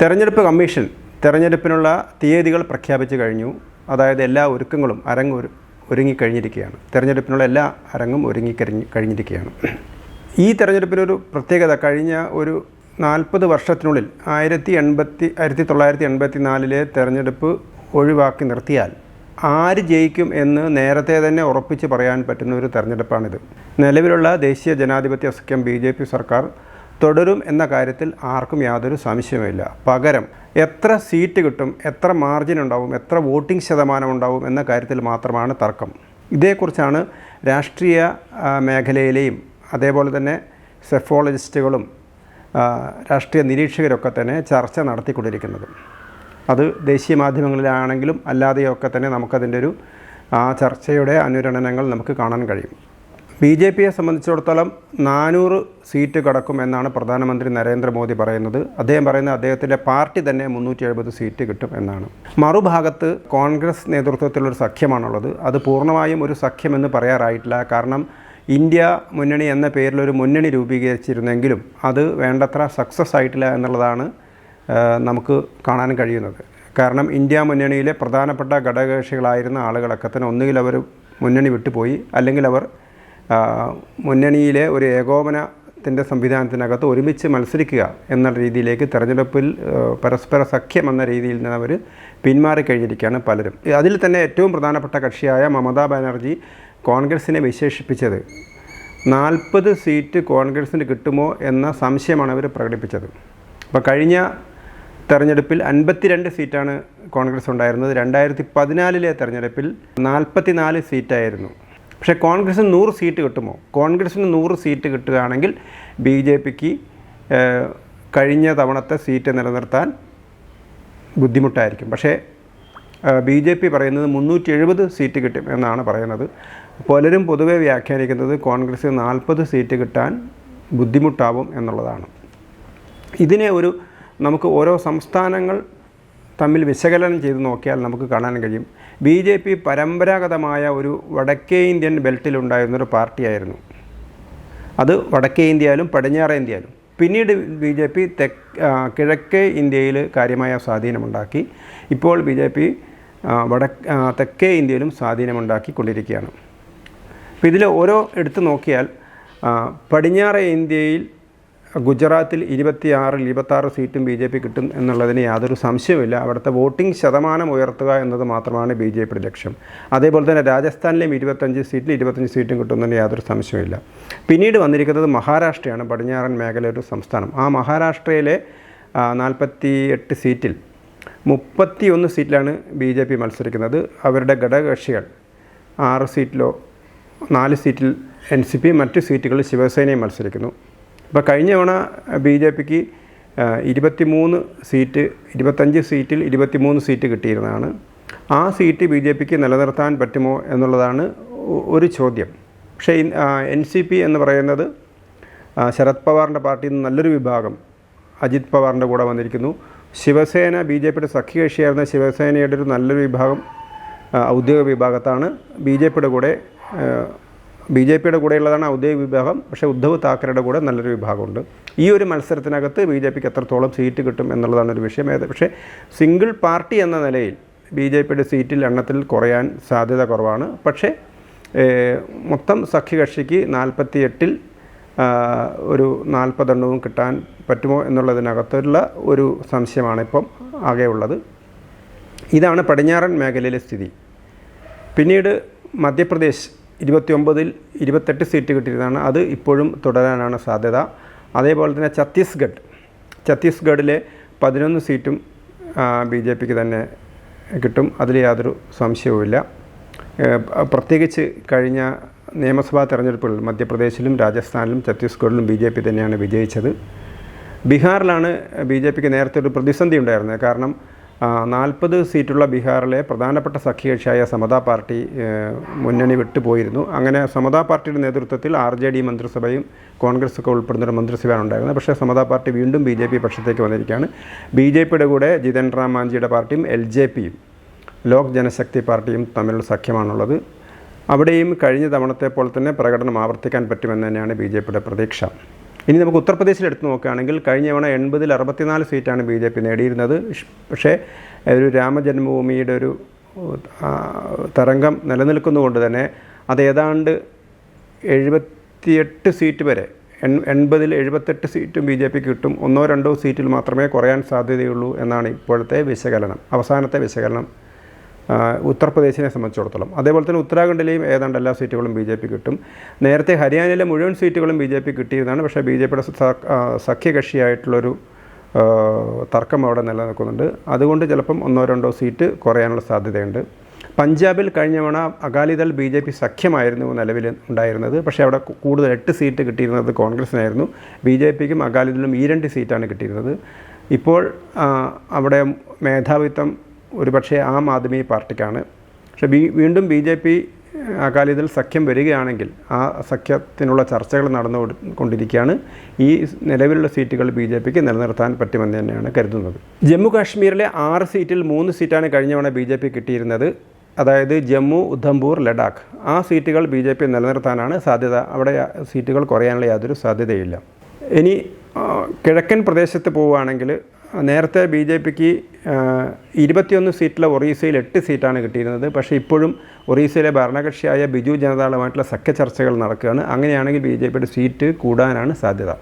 തെരഞ്ഞെടുപ്പ് കമ്മീഷൻ തെരഞ്ഞെടുപ്പിനുള്ള തീയതികൾ പ്രഖ്യാപിച്ചു കഴിഞ്ഞു. അതായത് എല്ലാ ഒരുക്കങ്ങളും അരങ്ങ് ഒരു ഒരുങ്ങിക്കഴിഞ്ഞിരിക്കുകയാണ്. തെരഞ്ഞെടുപ്പിനുള്ള എല്ലാ അരങ്ങും ഒരുങ്ങി കഴിഞ്ഞിരിക്കുകയാണ്. ഈ തെരഞ്ഞെടുപ്പിനൊരു പ്രത്യേകത കഴിഞ്ഞ ഒരു നാൽപ്പത് വർഷത്തിനുള്ളിൽ ആയിരത്തി എൺപത്തി ആയിരത്തി തൊള്ളായിരത്തി എൺപത്തി നാലിലെ തെരഞ്ഞെടുപ്പ് ഒഴിവാക്കി നിർത്തിയാൽ ആര് ജയിക്കും എന്ന് നേരത്തെ തന്നെ ഉറപ്പിച്ച് പറയാൻ പറ്റുന്ന ഒരു തെരഞ്ഞെടുപ്പാണിത്. നിലവിലുള്ള ദേശീയ ജനാധിപത്യ സഖ്യം ബി സർക്കാർ തുടരും എന്ന കാര്യത്തിൽ ആർക്കും യാതൊരു സംശയവുമില്ല. പകരം എത്ര സീറ്റ് കിട്ടും എത്ര മാർജിൻ ഉണ്ടാവും എത്ര വോട്ടിംഗ് ശതമാനം ഉണ്ടാവും എന്ന കാര്യത്തിൽ മാത്രമാണ് തർക്കം. ഇതേക്കുറിച്ചാണ് രാഷ്ട്രീയ മേഖലയിലെയും അതേപോലെ തന്നെ സെഫോളജിസ്റ്റുകളും രാഷ്ട്രീയ നിരീക്ഷകരൊക്കെ തന്നെ ചർച്ച നടത്തിക്കൊണ്ടിരിക്കുന്നത്. അത് ദേശീയ മാധ്യമങ്ങളിലാണെങ്കിലും അല്ലാതെയൊക്കെ തന്നെ നമുക്കതിന്റെ ഒരു ആ ചർച്ചയുടെ അനുരണനങ്ങൾ നമുക്ക് കാണാൻ കഴിയും. ബി ജെ പിയെ സംബന്ധിച്ചിടത്തോളം നാനൂറ് സീറ്റ് കടക്കും എന്നാണ് പ്രധാനമന്ത്രി നരേന്ദ്രമോദി പറയുന്നത്. അദ്ദേഹം പറയുന്നത് അദ്ദേഹത്തിന്റെ പാർട്ടി തന്നെ മുന്നൂറ്റി എഴുപത് സീറ്റ് കിട്ടും എന്നാണ്. മറുഭാഗത്ത് കോൺഗ്രസ് നേതൃത്വത്തിലൊരു സഖ്യമാണുള്ളത്. അത് പൂർണമായും ഒരു സഖ്യമെന്ന് പറയാറായിട്ടില്ല. കാരണം ഇന്ത്യ മുന്നണി എന്ന പേരിലൊരു മുന്നണി രൂപീകരിച്ചിരുന്നെങ്കിലും അത് വേണ്ടത്ര സക്സസ് ആയിട്ടില്ല എന്നുള്ളതാണ് നമുക്ക് കാണാൻ കഴിയുന്നത്. കാരണം ഇന്ത്യ മുന്നണിയിലെ പ്രധാനപ്പെട്ട ഘടകകക്ഷികളായിരുന്ന ആളുകളൊക്കെ തന്നെ ഒന്നുകിൽ അവർ മുന്നണി വിട്ടുപോയി അല്ലെങ്കിൽ അവർ മുന്നണിയിലെ ഒരു ഏകോപനത്തിന്റെ സംവിധാനത്തിനകത്ത് ഒരുമിച്ച് മത്സരിക്കുക എന്ന രീതിയിലേക്ക് തെരഞ്ഞെടുപ്പിൽ പരസ്പര സഖ്യം എന്ന രീതിയിൽ നിന്ന് അവർ പിന്മാറിക്കഴിഞ്ഞിരിക്കുകയാണ് പലരും. അതിൽ തന്നെ ഏറ്റവും പ്രധാനപ്പെട്ട കക്ഷിയായ മമതാ ബാനർജി കോൺഗ്രസിനെ വിശേഷിപ്പിച്ചത്. നാൽപ്പത് സീറ്റ് കോൺഗ്രസിന് കിട്ടുമോ എന്ന സംശയമാണ് അവർ പ്രകടിപ്പിച്ചത്. അപ്പോൾ കഴിഞ്ഞ തെരഞ്ഞെടുപ്പിൽ അൻപത്തിരണ്ട് സീറ്റാണ് കോൺഗ്രസ് ഉണ്ടായിരുന്നത്. രണ്ടായിരത്തി പതിനാലിലെ തെരഞ്ഞെടുപ്പിൽ നാൽപ്പത്തിനാല് സീറ്റായിരുന്നു. പക്ഷേ കോൺഗ്രസ്സിന് നൂറ് സീറ്റ് കിട്ടുമോ? കോൺഗ്രസ്സിന് നൂറ് സീറ്റ് കിട്ടുകയാണെങ്കിൽ ബി ജെ പിക്ക് കഴിഞ്ഞ തവണത്തെ സീറ്റ് നിലനിർത്താൻ ബുദ്ധിമുട്ടായിരിക്കും. പക്ഷേ ബി ജെ പി പറയുന്നത് മുന്നൂറ്റി എഴുപത് സീറ്റ് കിട്ടും എന്നാണ് പറയുന്നത്. പലരും പൊതുവെ വ്യാഖ്യാനിക്കുന്നത് കോൺഗ്രസ്സിന് നാൽപ്പത് സീറ്റ് കിട്ടാൻ ബുദ്ധിമുട്ടാവും എന്നുള്ളതാണ്. ഇതിനെ ഒരു നമുക്ക് ഓരോ സംസ്ഥാനങ്ങൾ തമ്മിൽ വിശകലനം ചെയ്ത് നോക്കിയാൽ നമുക്ക് കാണാൻ കഴിയും. ബി ജെ പി പരമ്പരാഗതമായ ഒരു വടക്കേ ഇന്ത്യൻ ബെൽറ്റിലുണ്ടായിരുന്നൊരു പാർട്ടിയായിരുന്നു. അത് വടക്കേ ഇന്ത്യയിലും പടിഞ്ഞാറേ ഇന്ത്യയിലും. പിന്നീട് ബി ജെ പി തെക്ക് കിഴക്കേ ഇന്ത്യയിൽ കാര്യമായ സ്വാധീനമുണ്ടാക്കി. ഇപ്പോൾ ബി ജെ പി വട തെക്കേ ഇന്ത്യയിലും സ്വാധീനമുണ്ടാക്കിക്കൊണ്ടിരിക്കുകയാണ് അപ്പോൾ ഇതിൽ ഓരോ എടുത്തു നോക്കിയാൽ പടിഞ്ഞാറേ ഇന്ത്യയിൽ ഗുജറാത്തിൽ ഇരുപത്തിയാറിൽ ഇരുപത്താറ് സീറ്റും ബി ജെ പി കിട്ടും എന്നുള്ളതിന് യാതൊരു സംശയവുമില്ല. അവിടുത്തെ വോട്ടിംഗ് ശതമാനം ഉയർത്തുക എന്നത് മാത്രമാണ് ബി ജെ പിയുടെ ലക്ഷ്യം. അതേപോലെ തന്നെ രാജസ്ഥാനിലും ഇരുപത്തഞ്ച് സീറ്റിൽ ഇരുപത്തഞ്ച് സീറ്റും കിട്ടുന്നതിന് യാതൊരു സംശയവുമില്ല. പിന്നീട് വന്നിരിക്കുന്നത് മഹാരാഷ്ട്രയാണ്. പടിഞ്ഞാറൻ മേഖല ഒരു സംസ്ഥാനം. ആ മഹാരാഷ്ട്രയിലെ നാൽപ്പത്തി എട്ട് സീറ്റിൽ മുപ്പത്തി ഒന്ന് സീറ്റിലാണ് ബി ജെ പി മത്സരിക്കുന്നത്. അവരുടെ ഘടകകക്ഷികൾ ആറ് സീറ്റിലോ നാല് സീറ്റിൽ എൻ സി പി മറ്റ് സീറ്റുകളിൽ ശിവസേനയും മത്സരിക്കുന്നു. അപ്പോൾ കഴിഞ്ഞ തവണ ബി ജെ പിക്ക് ഇരുപത്തിമൂന്ന് സീറ്റ് ഇരുപത്തഞ്ച് സീറ്റിൽ ഇരുപത്തിമൂന്ന് സീറ്റ് കിട്ടിയിരുന്നതാണ്. ആ സീറ്റ് ബി ജെ പിക്ക് നിലനിർത്താൻ പറ്റുമോ എന്നുള്ളതാണ് ഒരു ചോദ്യം. പക്ഷേ എൻ സി പി എന്ന് പറയുന്നത് ശരത് പവാറിന്റെ പാർട്ടിയിൽ നിന്ന് നല്ലൊരു വിഭാഗം അജിത് പവാറിന്റെ കൂടെ വന്നിരിക്കുന്നു. ശിവസേന ബി ജെ പിയുടെ സഖ്യകക്ഷിയായിരുന്ന ശിവസേനയുടെ ഒരു നല്ലൊരു വിഭാഗം ഔദ്യോഗിക വിഭാഗത്താണ് ബി ജെ പിയുടെ കൂടെ ബി ജെ പിയുടെ കൂടെയുള്ളതാണ് ഔദ്യോഗിക വിഭാഗം. പക്ഷേ ഉദ്ധവ് താക്കറയുടെ കൂടെ നല്ലൊരു വിഭാഗമുണ്ട്. ഈ ഒരു മത്സരത്തിനകത്ത് ബി ജെ പിക്ക് എത്രത്തോളം സീറ്റ് കിട്ടും എന്നുള്ളതാണ് ഒരു വിഷയം. പക്ഷേ സിംഗിൾ പാർട്ടി എന്ന നിലയിൽ ബി ജെ പിയുടെ സീറ്റിൽ എണ്ണത്തിൽ കുറയാൻ സാധ്യത കുറവാണ്. പക്ഷേ മൊത്തം സഖ്യകക്ഷിക്ക് നാൽപ്പത്തി എട്ടിൽ ഒരു നാൽപ്പതെണ്ണവും കിട്ടാൻ പറ്റുമോ എന്നുള്ളതിനകത്തുള്ള ഒരു സംശയമാണ് ഇപ്പം ആകെ ഉള്ളത്. ഇതാണ് പടിഞ്ഞാറൻ മേഖലയിലെ സ്ഥിതി. പിന്നീട് മധ്യപ്രദേശ് ഇരുപത്തിയൊമ്പതിൽ ഇരുപത്തെട്ട് സീറ്റ് കിട്ടിയിരുന്നതാണ് അത് ഇപ്പോഴും തുടരാനാണ് സാധ്യത. അതേപോലെ തന്നെ ഛത്തീസ്ഗഡ്. ഛത്തീസ്ഗഡിലെ പതിനൊന്ന് സീറ്റും ബി ജെ പിക്ക് തന്നെ കിട്ടും. അതിൽ യാതൊരു സംശയവുമില്ല. പ്രത്യേകിച്ച് കഴിഞ്ഞ നിയമസഭാ തെരഞ്ഞെടുപ്പുകളിൽ മധ്യപ്രദേശിലും രാജസ്ഥാനിലും ഛത്തീസ്ഗഡിലും ബി ജെ പി തന്നെയാണ് വിജയിച്ചത്. ബീഹാറിലാണ് ബി ജെ പിക്ക് നേരത്തെ ഒരു പ്രതിസന്ധി ഉണ്ടായിരുന്നത്. കാരണം നാൽപ്പത് സീറ്റുള്ള ബീഹാറിലെ പ്രധാനപ്പെട്ട സഖ്യകക്ഷിയായ സമതാ പാർട്ടി മുന്നണി വിട്ടുപോയിരുന്നു. അങ്ങനെ സമതാ പാർട്ടിയുടെ നേതൃത്വത്തിൽ ആർ ജെ ഡി മന്ത്രിസഭയും കോൺഗ്രസ് ഒക്കെ ഉൾപ്പെടുന്ന ഒരു മന്ത്രിസഭയാണ് ഉണ്ടായിരുന്നത്. പക്ഷേ സമതാ പാർട്ടി വീണ്ടും ബി ജെ പി പക്ഷത്തേക്ക് വന്നിരിക്കുകയാണ്. ബി ജെ പിയുടെ കൂടെ ജിതൻ റാം മാഞ്ചിയുടെ പാർട്ടിയും എൽ ജെ പിയും ലോക് ജനശക്തി പാർട്ടിയും തമ്മിലുള്ള സഖ്യമാണുള്ളത്. അവിടെയും കഴിഞ്ഞ തവണത്തെ പോലെ തന്നെ പ്രകടനം ആവർത്തിക്കാൻ പറ്റുമെന്ന് തന്നെയാണ് ബി ജെ പിയുടെ പ്രതീക്ഷ. ഇനി നമുക്ക് ഉത്തർപ്രദേശിൽ എടുത്തു നോക്കുകയാണെങ്കിൽ കഴിഞ്ഞ തവണ എൺപതിൽ അറുപത്തിനാല് സീറ്റാണ് ബി ജെ പി നേടിയിരുന്നത്. പക്ഷേ ഒരു രാമജന്മഭൂമിയുടെ ഒരു തരംഗം നിലനിൽക്കുന്നതുകൊണ്ട് തന്നെ അത് ഏതാണ്ട് എഴുപത്തിയെട്ട് സീറ്റ് വരെ എൺ എൺപതിൽ എഴുപത്തെട്ട് സീറ്റും ബി ജെ പിക്ക് കിട്ടും. ഒന്നോ രണ്ടോ സീറ്റിൽ മാത്രമേ കുറയാൻ സാധ്യതയുള്ളൂ എന്നാണ് ഇപ്പോഴത്തെ വിശകലനം അവസാനത്തെ വിശകലനം. ഉത്തർപ്രദേശിനെ സംബന്ധിച്ചിടത്തോളം. അതേപോലെ തന്നെ ഉത്തരാഖണ്ഡിലെയും ഏതാണ്ട് എല്ലാ സീറ്റുകളും ബി ജെ പി കിട്ടും. നേരത്തെ ഹരിയാനയിലെ മുഴുവൻ സീറ്റുകളും ബി ജെ പി കിട്ടിയതാണ്. പക്ഷേ ബി ജെ പിയുടെ സഖ്യകക്ഷിയായിട്ടുള്ളൊരു തർക്കം അവിടെ നിലനിൽക്കുന്നുണ്ട്. അതുകൊണ്ട് ചിലപ്പം ഒന്നോ രണ്ടോ സീറ്റ് കുറയാനുള്ള സാധ്യതയുണ്ട്. പഞ്ചാബിൽ കഴിഞ്ഞ തവണ അകാലിദൾ ബി ജെ പി സഖ്യമായിരുന്നു നിലവിൽ ഉണ്ടായിരുന്നത്. പക്ഷേ അവിടെ കൂടുതൽ എട്ട് സീറ്റ് കിട്ടിയിരുന്നത് കോൺഗ്രസിനായിരുന്നു. ബി ജെ പിക്കും അകാലിദളും ഈ രണ്ട് സീറ്റാണ് കിട്ടിയിരുന്നത്. ഇപ്പോൾ അവിടെ മേധാവിത്വം ഒരുപക്ഷെ ആം ആദ്മി പാർട്ടിക്കാണ്. പക്ഷേ ബി വീണ്ടും ബി ജെ പി അകാലിദൾ സഖ്യം വരികയാണെങ്കിൽ ആ സഖ്യത്തിനുള്ള ചർച്ചകൾ നടന്നു കൊണ്ടിരിക്കുകയാണ്. ഈ നിലവിലുള്ള സീറ്റുകൾ ബി ജെ പിക്ക് നിലനിർത്താൻ പറ്റുമെന്ന് തന്നെയാണ് കരുതുന്നത്. ജമ്മു കാശ്മീരിലെ ആറ് സീറ്റിൽ മൂന്ന് സീറ്റാണ് കഴിഞ്ഞ തവണ ബി ജെ പി കിട്ടിയിരുന്നത്. അതായത് ജമ്മു ഉധംപൂർ ലഡാക്ക്. ആ സീറ്റുകൾ ബി ജെ പി നിലനിർത്താനാണ് സാധ്യത. അവിടെ സീറ്റുകൾ കുറയാനുള്ള യാതൊരു സാധ്യതയില്ല. ഇനി കിഴക്കൻ പ്രദേശത്ത് പോവുകയാണെങ്കിൽ നേരത്തെ ബി ജെ പിക്ക് ഇരുപത്തിയൊന്ന് സീറ്റിലെ ഒറീസയിൽ എട്ട് സീറ്റാണ് കിട്ടിയിരുന്നത്. പക്ഷേ ഇപ്പോഴും ഒറീസയിലെ ഭരണകക്ഷിയായ ബിജു ജനതാളുമായിട്ടുള്ള സഖ്യ ചർച്ചകൾ നടക്കുകയാണ്. അങ്ങനെയാണെങ്കിൽ ബി ജെ പിയുടെ സീറ്റ് കൂടാനാണ് സാധ്യത.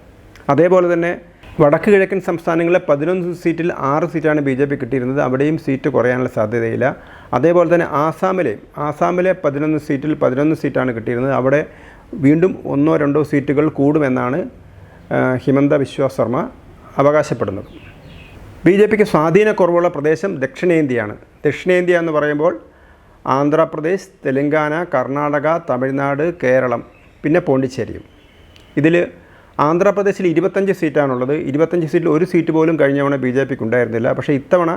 അതേപോലെ തന്നെ വടക്ക് കിഴക്കൻ സംസ്ഥാനങ്ങളിലെ പതിനൊന്ന് സീറ്റിൽ ആറ് സീറ്റാണ് ബി ജെ പി കിട്ടിയിരുന്നത്. അവിടെയും സീറ്റ് കുറയാനുള്ള സാധ്യതയില്ല. അതേപോലെ തന്നെ ആസാമിലെ ആസാമിലെ പതിനൊന്ന് സീറ്റിൽ പതിനൊന്ന് സീറ്റാണ് കിട്ടിയിരുന്നത്. അവിടെ വീണ്ടും ഒന്നോ രണ്ടോ സീറ്റുകൾ കൂടുമെന്നാണ് ഹിമന്ത ബിശ്വാസ് ശർമ്മ അവകാശപ്പെടുന്നത്. ബി ജെ പിക്ക് സ്വാധീനക്കുറവുള്ള പ്രദേശം ദക്ഷിണേന്ത്യയാണ്. ദക്ഷിണേന്ത്യ എന്ന് പറയുമ്പോൾ ആന്ധ്രാപ്രദേശ് തെലങ്കാന കർണാടക തമിഴ്നാട് കേരളം പിന്നെ പോണ്ടിച്ചേരിയും ഇതിൽ ആന്ധ്രാപ്രദേശിൽ ഇരുപത്തഞ്ച് സീറ്റാണുള്ളത്. ഇരുപത്തഞ്ച് സീറ്റിൽ ഒരു സീറ്റ് പോലും കഴിഞ്ഞ തവണ ബി ജെ പിക്ക് ഉണ്ടായിരുന്നില്ല. പക്ഷേ ഇത്തവണ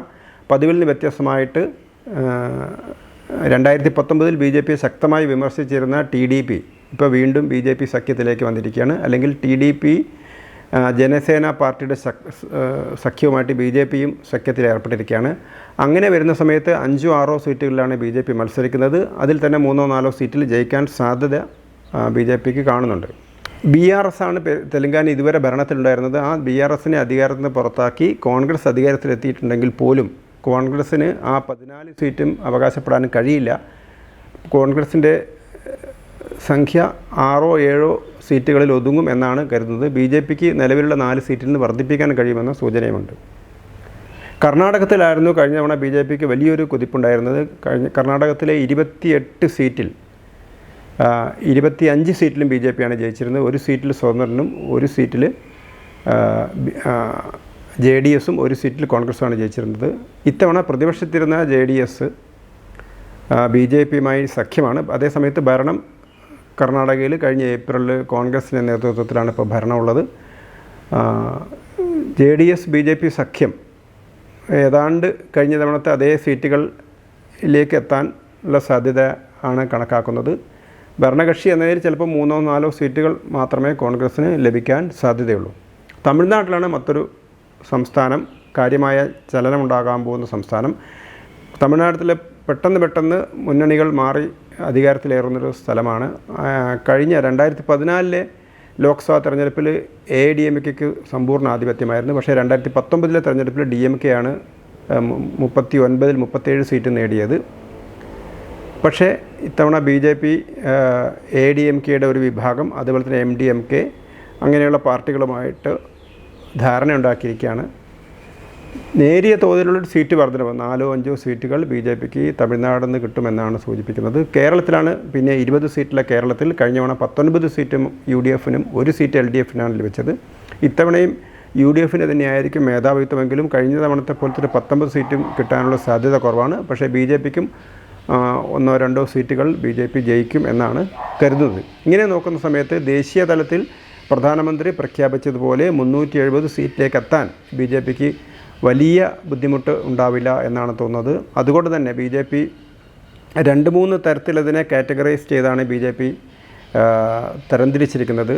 പതിവിൽ നിന്ന് വ്യത്യസ്തമായിട്ട് രണ്ടായിരത്തി പത്തൊമ്പതിൽ ബി ജെ പി ശക്തമായി വിമർശിച്ചിരുന്ന ടി ഡി പി ഇപ്പോൾ വീണ്ടും ബി ജെ പി സഖ്യത്തിലേക്ക് വന്നിരിക്കുകയാണ്. അല്ലെങ്കിൽ ടി ഡി പി ജനസേന പാർട്ടിയുടെ സഖ്യവുമായിട്ട് ബി ജെ പിയും സഖ്യത്തിൽ ഏർപ്പെട്ടിരിക്കുകയാണ്. അങ്ങനെ വരുന്ന സമയത്ത് അഞ്ചോ ആറോ സീറ്റുകളിലാണ് ബി ജെ പി മത്സരിക്കുന്നത്. അതിൽ തന്നെ മൂന്നോ നാലോ സീറ്റിൽ ജയിക്കാൻ സാധ്യത ബി ജെ പിക്ക് കാണുന്നുണ്ട്. ബി ആർ എസ് ആണ് തെലങ്കാന ഇതുവരെ ഭരണത്തിലുണ്ടായിരുന്നത്. ആ ബി ആർ എസിനെ അധികാരത്തിൽ നിന്ന് പുറത്താക്കി കോൺഗ്രസ് അധികാരത്തിലെത്തിയിട്ടുണ്ടെങ്കിൽ പോലും കോൺഗ്രസ്സിന് ആ പതിനാല് സീറ്റും അവകാശപ്പെടാൻ കഴിയില്ല. കോൺഗ്രസിന്റെ സംഖ്യ ആറോ ഏഴോ സീറ്റുകളിൽ ഒതുങ്ങും എന്നാണ് കരുതുന്നത്. ബി ജെ പിക്ക് നിലവിലുള്ള നാല് സീറ്റിൽ നിന്ന് വർദ്ധിപ്പിക്കാൻ കഴിയുമെന്ന സൂചനയുമുണ്ട്. കർണാടകത്തിലായിരുന്നു കഴിഞ്ഞ തവണ ബി ജെ പിക്ക് വലിയൊരു കുതിപ്പുണ്ടായിരുന്നത്. കഴിഞ്ഞ കർണാടകത്തിലെ ഇരുപത്തിയെട്ട് സീറ്റിൽ ഇരുപത്തി അഞ്ച് സീറ്റിലും ബി ജെ പിയാണ് ജയിച്ചിരുന്നത്. ഒരു സീറ്റിൽ സ്വതന്ത്രനും ഒരു സീറ്റിൽ ജെ ഡി എസും ഒരു സീറ്റിൽ കോൺഗ്രസ്സുമാണ് ജയിച്ചിരുന്നത്. ഇത്തവണ പ്രതിപക്ഷത്തിരുന്ന J D S B J പിയുമായി സഖ്യമാണ്. അതേസമയത്ത് ഭരണം കർണാടകയിൽ കഴിഞ്ഞ ഏപ്രിലിൽ കോൺഗ്രസിന്റെ നേതൃത്വത്തിലാണ് ഇപ്പോൾ ഭരണമുള്ളത്. J D S B J P സഖ്യം ഏതാണ്ട് കഴിഞ്ഞ തവണത്തെ അതേ സീറ്റുകളിലേക്ക് എത്താൻ ഉള്ള സാധ്യത ആണ് കണക്കാക്കുന്നത്. ഭരണകക്ഷി എന്നതിൽ ചിലപ്പോൾ മൂന്നോ നാലോ സീറ്റുകൾ മാത്രമേ കോൺഗ്രസ്സിന് ലഭിക്കാൻ സാധ്യതയുള്ളൂ. തമിഴ്നാട്ടിലാണ് മറ്റൊരു സംസ്ഥാനം കാര്യമായ ചലനമുണ്ടാകാൻ പോകുന്ന സംസ്ഥാനം. തമിഴ്നാട്ടിലെ പെട്ടെന്ന് പെട്ടെന്ന് മുന്നണികൾ മാറി അധികാരത്തിലേറുന്നൊരു സ്ഥലമാണ്. കഴിഞ്ഞ രണ്ടായിരത്തി പതിനാലിലെ ലോക്സഭാ തെരഞ്ഞെടുപ്പിൽ എ ഡി എം കെക്ക് സമ്പൂർണ ആധിപത്യമായിരുന്നു. പക്ഷേ രണ്ടായിരത്തി പത്തൊമ്പതിലെ തെരഞ്ഞെടുപ്പിൽ ഡി എം കെ ആണ് മുപ്പത്തി ഒൻപതിൽ മുപ്പത്തേഴ് സീറ്റ് നേടിയത്. പക്ഷേ ഇത്തവണ B J P A D M കെയുടെ ഒരു വിഭാഗം അതുപോലെ തന്നെ എം ഡി എം കെ അങ്ങനെയുള്ള പാർട്ടികളുമായിട്ട് ധാരണയുണ്ടാക്കിയിരിക്കുകയാണ്. നേരിയ തോതിലുള്ള സീറ്റ് വർധനവ്. നാലോ അഞ്ചോ സീറ്റുകൾ ബി ജെ പിക്ക് തമിഴ്നാട് നിന്ന് കിട്ടുമെന്നാണ് സൂചിപ്പിക്കുന്നത്. കേരളത്തിലാണ് പിന്നെ ഇരുപത് സീറ്റിലെ കേരളത്തിൽ കഴിഞ്ഞ തവണ പത്തൊൻപത് സീറ്റും യു ഡി എഫിനും ഒരു സീറ്റ് എൽ ഡി എഫിനാണ് ലഭിച്ചത്. ഇത്തവണയും യു ഡി എഫിന് തന്നെയായിരിക്കും മേധാവിത്വമെങ്കിലും കഴിഞ്ഞ തവണത്തെ പോലത്തെ ഒരു പത്തൊമ്പത് സീറ്റും കിട്ടാനുള്ള സാധ്യത കുറവാണ്. പക്ഷേ ബി ജെ പിക്കും ഒന്നോ രണ്ടോ സീറ്റുകൾ ബി ജെ പി ജയിക്കും എന്നാണ് കരുതുന്നത്. ഇങ്ങനെ നോക്കുന്ന സമയത്ത് ദേശീയ തലത്തിൽ പ്രധാനമന്ത്രി പ്രഖ്യാപിച്ചതുപോലെ മുന്നൂറ്റി എഴുപത് സീറ്റിലേക്ക് എത്താൻ ബി ജെ പിക്ക് വലിയ ബുദ്ധിമുട്ട് ഉണ്ടാവില്ല എന്നാണ് തോന്നുന്നത്. അതുകൊണ്ട് തന്നെ ബി ജെ പി രണ്ട് മൂന്ന് തരത്തിലതിനെ കാറ്റഗറൈസ് ചെയ്താണ് ബി ജെ പി തരംതിരിച്ചിരിക്കുന്നത്.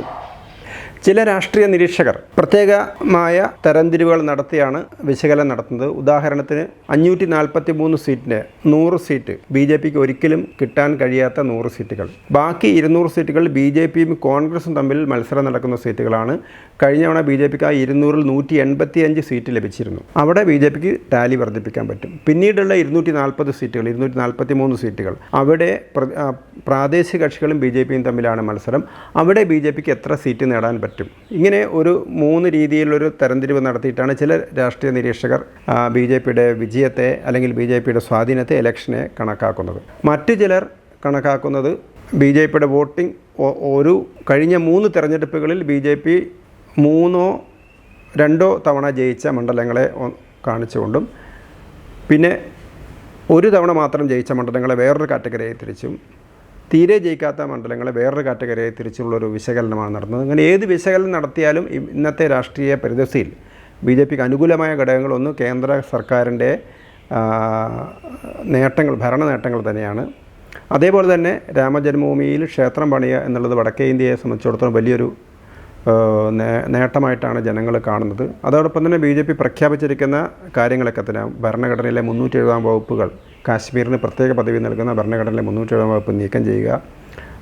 ചില രാഷ്ട്രീയ നിരീക്ഷകർ പ്രത്യേകമായ തരംതിരിവുകൾ നടത്തിയാണ് വിശകലനം നടത്തുന്നത്. ഉദാഹരണത്തിന് അഞ്ഞൂറ്റി നാൽപ്പത്തി മൂന്ന് സീറ്റിന് നൂറ് സീറ്റ് ബി ജെ പിക്ക് ഒരിക്കലും കിട്ടാൻ കഴിയാത്ത നൂറ് സീറ്റുകൾ. ബാക്കി ഇരുന്നൂറ് സീറ്റുകൾ ബി ജെ പിയും കോൺഗ്രസും തമ്മിൽ മത്സരം നടക്കുന്ന സീറ്റുകളാണ്. കഴിഞ്ഞ തവണ ബി ജെ പിക്ക് ആ ഇരുന്നൂറിൽ നൂറ്റി എൺപത്തി അഞ്ച് സീറ്റ് ലഭിച്ചിരുന്നു. അവിടെ ബി ജെ പിക്ക് ടാലി വർദ്ധിപ്പിക്കാൻ പറ്റും. പിന്നീടുള്ള ഇരുന്നൂറ്റി നാൽപ്പത് സീറ്റുകൾ ഇരുന്നൂറ്റി നാൽപ്പത്തി മൂന്ന് സീറ്റുകൾ അവിടെ പ്രാദേശിക കക്ഷികളും ബി ജെ പിയും തമ്മിലാണ് മത്സരം. അവിടെ ബി ജെ പിക്ക് എത്ര സീറ്റ് നേടാൻ പറ്റും. ഇങ്ങനെ ഒരു മൂന്ന് രീതിയിലൊരു തരംതിരിവ് നടത്തിയിട്ടാണ് ചില രാഷ്ട്രീയ നിരീക്ഷകർ ബി ജെ പിയുടെ വിജയത്തെ അല്ലെങ്കിൽ ബി ജെ പിയുടെ സ്വാധീനത്തെ ഇലക്ഷനെ കണക്കാക്കുന്നത്. മറ്റു ചിലർ കണക്കാക്കുന്നത് ബി ജെ പിയുടെ വോട്ടിംഗ് ഒരു കഴിഞ്ഞ മൂന്ന് തെരഞ്ഞെടുപ്പുകളിൽ ബി ജെ പി മൂന്നോ രണ്ടോ തവണ ജയിച്ച മണ്ഡലങ്ങളെ കാണിച്ചുകൊണ്ടും പിന്നെ ഒരു തവണ മാത്രം ജയിച്ച മണ്ഡലങ്ങളെ വേറൊരു കാറ്റഗറിയായി തിരിച്ചും തീരെ ജയിക്കാത്ത മണ്ഡലങ്ങളെ വേറൊരു കാറ്റഗറിയായി തിരിച്ചുള്ള ഒരു വിശകലനമാണ് നടന്നത്. അങ്ങനെ ഏത് വിശകലനം നടത്തിയാലും ഇന്നത്തെ രാഷ്ട്രീയ പരിതസ്ഥിതിയിൽ ബി ജെ പിക്ക് അനുകൂലമായ ഘടകങ്ങളൊന്നും കേന്ദ്ര സർക്കാരിന്റെ നേട്ടങ്ങൾ ഭരണ നേട്ടങ്ങൾ തന്നെയാണ്. അതേപോലെ തന്നെ രാമജന്മഭൂമിയിൽ ക്ഷേത്രം പണിയുക എന്നുള്ളത് വടക്കേ ഇന്ത്യയെ സംബന്ധിച്ചിടത്തോളം വലിയൊരു നേട്ടമായിട്ടാണ് ജനങ്ങൾ കാണുന്നത്. അതോടൊപ്പം തന്നെ ബി ജെ പി പ്രഖ്യാപിച്ചിരിക്കുന്ന കാര്യങ്ങളൊക്കെ തന്നെ. ഭരണഘടനയിലെ മുന്നൂറ്റി എഴുപതാം വകുപ്പുകൾ കാശ്മീരിന് പ്രത്യേക പദവി നൽകുന്ന ഭരണഘടനയിലെ മുന്നൂറ്റി ഏഴാം വകുപ്പ് നീക്കം ചെയ്യുക.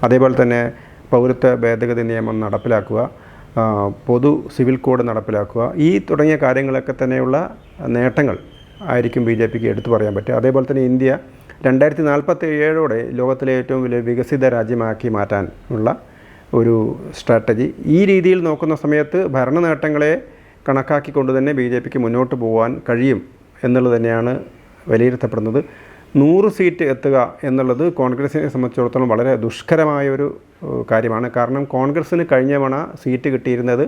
അതേപോലെ തന്നെ പൗരത്വ ഭേദഗതി നിയമം നടപ്പിലാക്കുക പൊതു സിവിൽ കോഡ് നടപ്പിലാക്കുക ഈ തുടങ്ങിയ കാര്യങ്ങളൊക്കെ തന്നെയുള്ള നേട്ടങ്ങൾ ആയിരിക്കും ബി ജെ പിക്ക് എടുത്തു പറയാൻ പറ്റുക. അതേപോലെ തന്നെ ഇന്ത്യ രണ്ടായിരത്തി നാൽപ്പത്തി ഏഴോടെ ലോകത്തിലെ ഏറ്റവും വലിയ വികസിത രാജ്യമാക്കി മാറ്റാൻ ഉള്ള ഒരു സ്ട്രാറ്റജി. ഈ രീതിയിൽ നോക്കുന്ന സമയത്ത് ഭരണ നേട്ടങ്ങളെ കണക്കാക്കിക്കൊണ്ട് തന്നെ ബി ജെ പിക്ക് മുന്നോട്ട് പോകാൻ കഴിയും എന്നുള്ളത് തന്നെയാണ് വിലയിരുത്തപ്പെടുന്നത്. നൂറ് സീറ്റ് എത്തുക എന്നുള്ളത് കോൺഗ്രസിനെ സംബന്ധിച്ചിടത്തോളം വളരെ ദുഷ്കരമായ ഒരു കാര്യമാണ്. കാരണം കോൺഗ്രസ്സിന് കഴിഞ്ഞ തവണ സീറ്റ് കിട്ടിയിരുന്നത്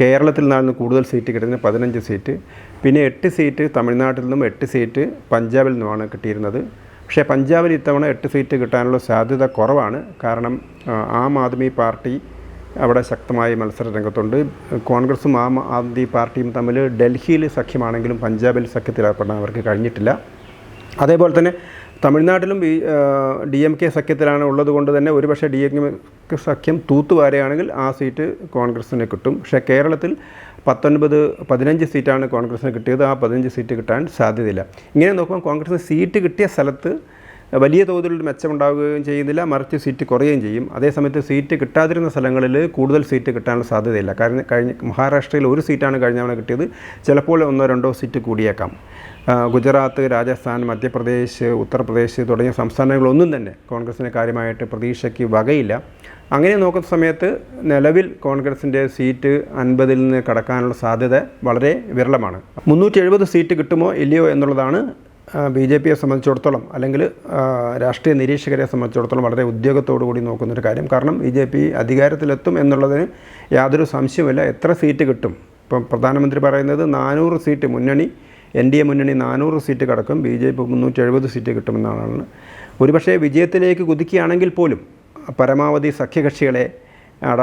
കേരളത്തിൽ നിന്നാണ് കൂടുതൽ സീറ്റ് കിട്ടുന്നത് പതിനഞ്ച് സീറ്റ്. പിന്നെ എട്ട് സീറ്റ് തമിഴ്നാട്ടിൽ നിന്നും എട്ട് സീറ്റ് പഞ്ചാബിൽ നിന്നുമാണ് കിട്ടിയിരുന്നത്. പക്ഷേ പഞ്ചാബിൽ ഇത്തവണ എട്ട് സീറ്റ് കിട്ടാനുള്ള സാധ്യത കുറവാണ്. കാരണം ആം ആദ്മി പാർട്ടി അവിടെ ശക്തമായ മത്സര രംഗത്തുണ്ട്. കോൺഗ്രസും ആം ആദ്മി പാർട്ടിയും തമ്മിൽ ഡൽഹിയിൽ സഖ്യമാണെങ്കിലും പഞ്ചാബിൽ സഖ്യത്തിലേർപ്പെടാൻ അവർക്ക് കഴിഞ്ഞിട്ടില്ല. അതേപോലെ തന്നെ തമിഴ്നാട്ടിലും ബി ഡി എം കെ സഖ്യത്തിലാണ് ഉള്ളത് കൊണ്ട് തന്നെ ഒരുപക്ഷെ ഡി എം കെ സഖ്യം തൂത്തുവാരുകയാണെങ്കിൽ ആ സീറ്റ് കോൺഗ്രസ്സിന് കിട്ടും. പക്ഷേ കേരളത്തിൽ പത്തൊൻപത് പതിനഞ്ച് സീറ്റാണ് കോൺഗ്രസ്സിന് കിട്ടിയത്. ആ പതിനഞ്ച് സീറ്റ് കിട്ടാൻ സാധ്യതയില്ല. ഇങ്ങനെ നോക്കുമ്പോൾ കോൺഗ്രസ്സിന് സീറ്റ് കിട്ടിയ സ്ഥലത്ത് വലിയ തോതിൽ മെച്ചമുണ്ടാവുകയും ചെയ്യുന്നില്ല. മറിച്ച് സീറ്റ് കുറയുകയും ചെയ്യും. അതേസമയത്ത് സീറ്റ് കിട്ടാതിരുന്ന സ്ഥലങ്ങളിൽ കൂടുതൽ സീറ്റ് കിട്ടാനുള്ള സാധ്യതയില്ല. കാരണം കഴിഞ്ഞ മഹാരാഷ്ട്രയിൽ ഒരു സീറ്റാണ് കഴിഞ്ഞ തവണ കിട്ടിയത്. ചിലപ്പോൾ ഒന്നോ രണ്ടോ സീറ്റ് കൂടിയേക്കാം. ഗുജറാത്ത് രാജസ്ഥാൻ മധ്യപ്രദേശ് ഉത്തർപ്രദേശ് തുടങ്ങിയ സംസ്ഥാനങ്ങളൊന്നും തന്നെ കോൺഗ്രസിന് കാര്യമായിട്ട് പ്രതീക്ഷയ്ക്ക് വകയില്ല. അങ്ങനെ നോക്കുന്ന സമയത്ത് നിലവിൽ കോൺഗ്രസിന്റെ സീറ്റ് അൻപതിൽ നിന്ന് കടക്കാനുള്ള സാധ്യത വളരെ വിരളമാണ്. മുന്നൂറ്റി എഴുപത് സീറ്റ് കിട്ടുമോ ഇല്ലയോ എന്നുള്ളതാണ് ബി ജെ പിയെ സംബന്ധിച്ചിടത്തോളം അല്ലെങ്കിൽ രാഷ്ട്രീയ നിരീക്ഷകരെ സംബന്ധിച്ചിടത്തോളം വളരെ ഉദ്യോഗത്തോടു കൂടി നോക്കുന്നൊരു കാര്യം. കാരണം ബി ജെ പി അധികാരത്തിലെത്തും എന്നുള്ളതിന് യാതൊരു സംശയമില്ല എത്ര സീറ്റ് കിട്ടും? ഇപ്പം പ്രധാനമന്ത്രി പറയുന്നത് നാനൂറ് സീറ്റ് മുന്നണി എൻ ഡി എ മുന്നണി നാനൂറ് സീറ്റ് കടക്കും ബി ജെ പി മുന്നൂറ്റി എഴുപത് സീറ്റ് കിട്ടുമെന്നാണ്. ഒരുപക്ഷെ വിജയത്തിലേക്ക് കുതിക്കുകയാണെങ്കിൽ പോലും പരമാവധി സഖ്യകക്ഷികളെ അട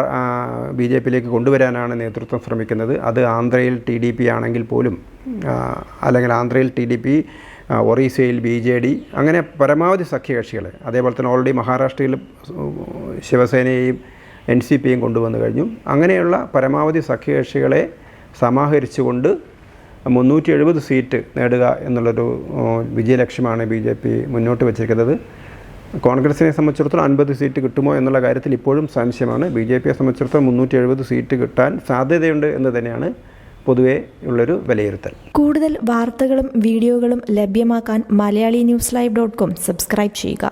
ബി ജെ പിയിലേക്ക് കൊണ്ടുവരാനാണ് നേതൃത്വം ശ്രമിക്കുന്നത്. അത് ആന്ധ്രയിൽ ടി ഡി പി ആണെങ്കിൽ പോലും അല്ലെങ്കിൽ ആന്ധ്രയിൽ ടി ഡി പി ഒറീസയിൽ ബി ജെ ഡി അങ്ങനെ പരമാവധി സഖ്യകക്ഷികളെ അതേപോലെ തന്നെ ഓൾറെഡി മഹാരാഷ്ട്രയിൽ ശിവസേനയെയും എൻ സി പിയും കൊണ്ടുവന്നു കഴിഞ്ഞു. അങ്ങനെയുള്ള പരമാവധി സഖ്യകക്ഷികളെ സമാഹരിച്ചുകൊണ്ട് മുന്നൂറ്റി എഴുപത് സീറ്റ് നേടുക എന്നുള്ളൊരു വിജയലക്ഷ്യമാണ് ബി ജെ പി മുന്നോട്ട് വെച്ചിരിക്കുന്നത്. കോൺഗ്രസിനെ സംബന്ധിച്ചിടത്തോളം അൻപത് സീറ്റ് കിട്ടുമോ എന്നുള്ള കാര്യത്തിൽ ഇപ്പോഴും സംശയമാണ്. ബി ജെ പിയെ സംബന്ധിച്ചിടത്തോളം മുന്നൂറ്റി എഴുപത് സീറ്റ് കിട്ടാൻ സാധ്യതയുണ്ട് എന്ന് തന്നെയാണ് പൊതുവേ ഉള്ളൊരു വിലയിരുത്തൽ. കൂടുതൽ വാർത്തകളും വീഡിയോകളും ലഭ്യമാക്കാൻ Malayali news live dot com subscribe ചെയ്യുക.